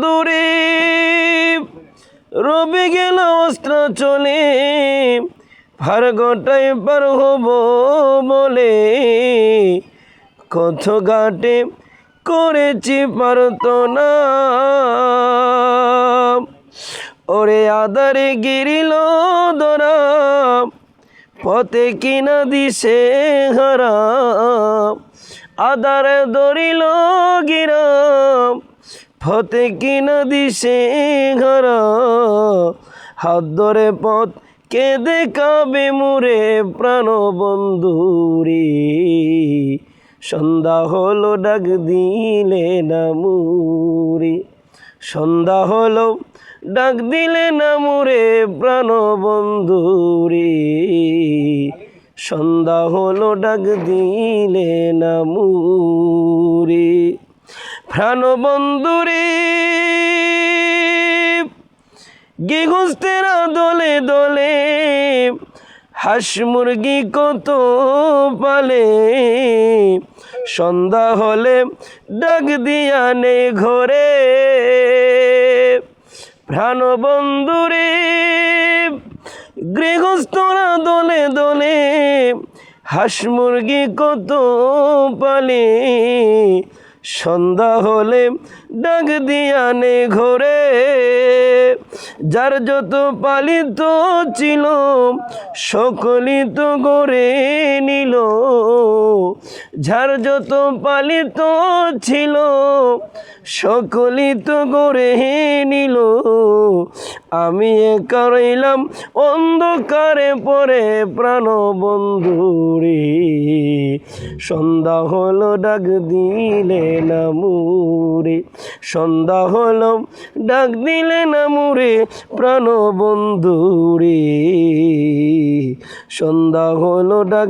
বন্ধুরে রবি গেল অস্ত্র চলে ফারগটাই পার হব বলে। কত ঘাটে করেছি পারত না ওরে আদারে গিরিল দরা, পথে কিনা দিছে হারা। আদারে দরিল গিরাম ফতে কিনা দিছে হারা হাত ধরে পথ কে দেখাবে মুরে প্রাণ বন্ধুরে। সন্ধ্যা হলো ডাক দিলে না মুরে সন্ধ্যা হলো ডাক দিলে না মুরে প্রাণ বন্ধুরে। সন্ধ্যা হলো ডাক দিলে না মুরে প্রাণ বন্ধুরে গেগুস্তেরা দলে দলে। হাঁস মুরগি কত পালে, সন্ধ্যা হলে ডাক দিয়া নে ঘরে। প্রাণ বন্ধুরে গৃহস্থরা দলে দলে, হাঁস মুরগি কত পালে সন্ধ্যা হলে ডাক দিয়া নে ঘরে। যার যত পালিত ছিল, সকলই তো গড়ে নিল। যার যত পালিত ছিল, সকলই তো গড়ে নিল। আমি একা রইলাম অন্ধকারে পরে প্রাণ বন্ধুরে। সন্ধ্যা হলো, ডাক দিলে না মুরে সন্ধ্যা হলো, ডাক দিলে না মুরে প্রাণ বন্ধুরে। সন্ধ্যা হলো, ডাক